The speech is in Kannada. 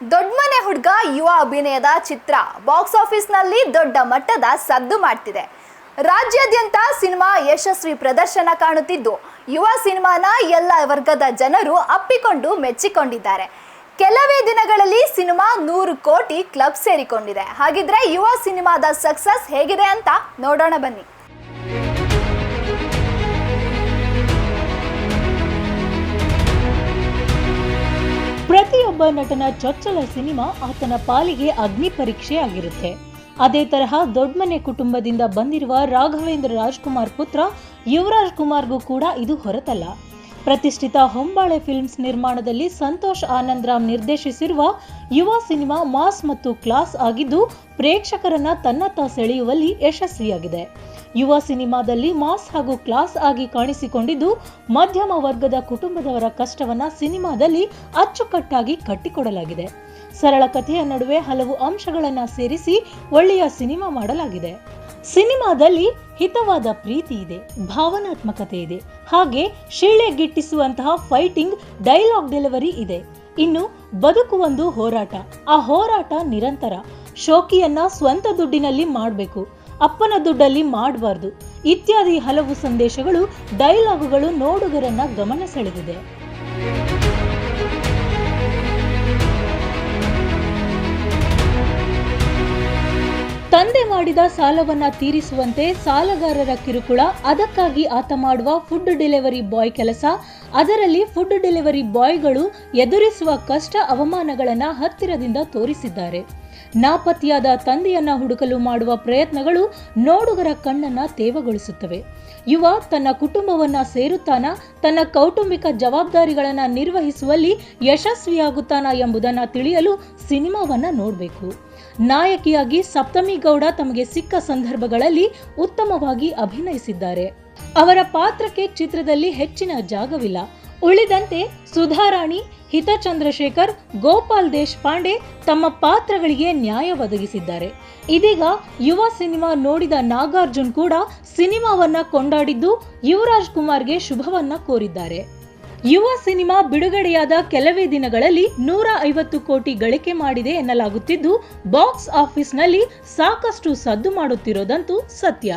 ದೊಡ್ಡಮನೆ ಹುಡುಗ ಯುವ ಅಭಿನಯದ ಚಿತ್ರ. ಬಾಕ್ಸ್ ಆಫೀಸ್ನಲ್ಲಿ ದೊಡ್ಡ ಮಟ್ಟದ ಸದ್ದು ಮಾಡ್ತಿದೆ. ರಾಜ್ಯಾದ್ಯಂತ ಸಿನಿಮಾ ಯಶಸ್ವಿ ಪ್ರದರ್ಶನ ಕಾಣುತ್ತಿದ್ದು, ಯುವ ಸಿನಿಮಾನ ಎಲ್ಲ ವರ್ಗದ ಜನರು ಅಪ್ಪಿಕೊಂಡು ಮೆಚ್ಚಿಕೊಂಡಿದ್ದಾರೆ. ಕೆಲವೇ ದಿನಗಳಲ್ಲಿ ಸಿನಿಮಾ ನೂರು ಕೋಟಿ ಕ್ಲಬ್ ಸೇರಿಕೊಂಡಿದೆ. ಹಾಗಿದ್ರೆ ಯುವ ಸಿನಿಮಾದ ಸಕ್ಸಸ್ ಹೇಗಿದೆ ಅಂತ ನೋಡೋಣ ಬನ್ನಿ. ನಟನ ಚೊಚ್ಚಲ ಸಿನಿಮಾ ಆತನ ಪಾಲಿಗೆ ಅಗ್ನಿ ಪರೀಕ್ಷೆ ಆಗಿರುತ್ತೆ ಅದೇ ತರಹ ದೊಡ್ಮನೆ ಕುಟುಂಬದಿಂದ ಬಂದಿರುವ ರಾಘವೇಂದ್ರ ರಾಜ್ಕುಮಾರ್ ಪುತ್ರ ಯುವರಾಜ್ ಕುಮಾರ್ಗೂ ಕೂಡ ಇದು ಹೊರತಲ್ಲ. ಪ್ರತಿಷ್ಠಿತ ಹೊಂಬಾಳೆ ಫಿಲ್ಮ್ಸ್ ನಿರ್ಮಾಣದಲ್ಲಿ ಸಂತೋಷ್ ಆನಂದ್ ರಾಮ್ ನಿರ್ದೇಶಿಸಿರುವ ಯುವ ಸಿನಿಮಾ ಮಾಸ್ ಮತ್ತು ಕ್ಲಾಸ್ ಆಗಿದ್ದು, ಪ್ರೇಕ್ಷಕರನ್ನ ತನ್ನತ್ತ ಸೆಳೆಯುವಲ್ಲಿ ಯಶಸ್ವಿಯಾಗಿದೆ. ಯುವ ಸಿನಿಮಾದಲ್ಲಿ ಮಾಸ್ ಹಾಗೂ ಕ್ಲಾಸ್ ಆಗಿ ಕಾಣಿಸಿಕೊಂಡಿದ್ದು, ಮಧ್ಯಮ ವರ್ಗದ ಕುಟುಂಬದವರ ಕಷ್ಟವನ್ನ ಸಿನಿಮಾದಲ್ಲಿ ಅಚ್ಚುಕಟ್ಟಾಗಿ ಕಟ್ಟಿಕೊಡಲಾಗಿದೆ. ಸರಳ ಕಥೆಯ ನಡುವೆ ಹಲವು ಅಂಶಗಳನ್ನ ಸೇರಿಸಿ ಒಳ್ಳೆಯ ಸಿನಿಮಾ ಮಾಡಲಾಗಿದೆ. ಸಿನಿಮಾದಲ್ಲಿ ಹಿತವಾದ ಪ್ರೀತಿ ಇದೆ, ಭಾವನಾತ್ಮಕತೆ ಇದೆ, ಹಾಗೆ ಶೀಳೆ ಗಿಟ್ಟಿಸುವಂತಹ ಫೈಟಿಂಗ್ ಡೈಲಾಗ್ ಡೆಲಿವರಿ ಇದೆ. ಇನ್ನು ಬದುಕು ಒಂದು ಹೋರಾಟ, ಆ ಹೋರಾಟ ನಿರಂತರ. ಶೋಕಿಯನ್ನ ಸ್ವಂತ ದುಡ್ಡಿನಲ್ಲಿ ಮಾಡಬೇಕು, ಅಪ್ಪನ ದುಡ್ಡಲ್ಲಿ ಮಾಡಬಾರ್ದು. ಇತ್ಯಾದಿ ಹಲವು ಸಂದೇಶಗಳು ಡೈಲಾಗುಗಳು ನೋಡುಗರನ್ನ ಗಮನ ಸೆಳೆದಿದೆ. ತಂದೆ ಮಾಡಿದ ಸಾಲವನ್ನ ತೀರಿಸುವಂತೆ ಸಾಲಗಾರರ ಕಿರುಕುಳ, ಅದಕ್ಕಾಗಿ ಆತ ಮಾಡುವ ಫುಡ್ ಡೆಲಿವರಿ ಬಾಯ್ ಕೆಲಸ, ಅದರಲ್ಲಿ ಫುಡ್ ಡೆಲಿವರಿ ಬಾಯ್ಗಳು ಎದುರಿಸುವ ಕಷ್ಟ ಅವಮಾನಗಳನ್ನ ಹತ್ತಿರದಿಂದ ತೋರಿಸಿದ್ದಾರೆ. ನಾಪತ್ತೆಯಾದ ತಂದೆಯನ್ನ ಹುಡುಕಲು ಮಾಡುವ ಪ್ರಯತ್ನಗಳು ನೋಡುಗರ ಕಣ್ಣನ್ನ ತೇವಗೊಳಿಸುತ್ತವೆ. ಯುವ ತನ್ನ ಕುಟುಂಬವನ್ನ ಸೇರುತ್ತಾನ? ತನ್ನ ಕೌಟುಂಬಿಕ ಜವಾಬ್ದಾರಿಗಳನ್ನ ನಿರ್ವಹಿಸುವಲ್ಲಿ ಯಶಸ್ವಿಯಾಗುತ್ತಾನ ಎಂಬುದನ್ನ ತಿಳಿಯಲು ಸಿನಿಮಾವನ್ನ ನೋಡಬೇಕು. ನಾಯಕಿಯಾಗಿ ಸಪ್ತಮಿ ಗೌಡ ತಮಗೆ ಸಿಕ್ಕ ಸಂದರ್ಭಗಳಲ್ಲಿ ಉತ್ತಮವಾಗಿ ಅಭಿನಯಿಸಿದ್ದಾರೆ. ಅವರ ಪಾತ್ರಕ್ಕೆ ಚಿತ್ರದಲ್ಲಿ ಹೆಚ್ಚಿನ ಜಾಗವಿಲ್ಲ. ಉಳಿದಂತೆ ಸುಧಾರಾಣಿ ಹಿತ ಚಂದ್ರಶೇಖರ್ ಗೋಪಾಲ್ ದೇಶಪಾಂಡೆ ತಮ್ಮ ಪಾತ್ರಗಳಿಗೆ ನ್ಯಾಯ ಒದಗಿಸಿದ್ದಾರೆ. ಇದೀಗ ಯುವ ಸಿನಿಮಾ ನೋಡಿದ ನಾಗಾರ್ಜುನ್ ಕೂಡ ಸಿನಿಮಾವನ್ನ ಕೊಂಡಾಡಿದ್ದು ಯುವರಾಜ್ ಕುಮಾರ್ಗೆ ಶುಭವನ್ನ ಕೋರಿದ್ದಾರೆ. ಯುವ ಸಿನಿಮಾ ಬಿಡುಗಡೆಯಾದ ಕೆಲವೇ ದಿನಗಳಲ್ಲಿ ನೂರ ಐವತ್ತು ಕೋಟಿ ಗಳಿಕೆ ಮಾಡಿದೆ ಎನ್ನಲಾಗುತ್ತಿದ್ದು, ಬಾಕ್ಸ್ ಆಫೀಸ್ನಲ್ಲಿ ಸಾಕಷ್ಟು ಸದ್ದು ಮಾಡುತ್ತಿರೋದಂತೂ ಸತ್ಯ.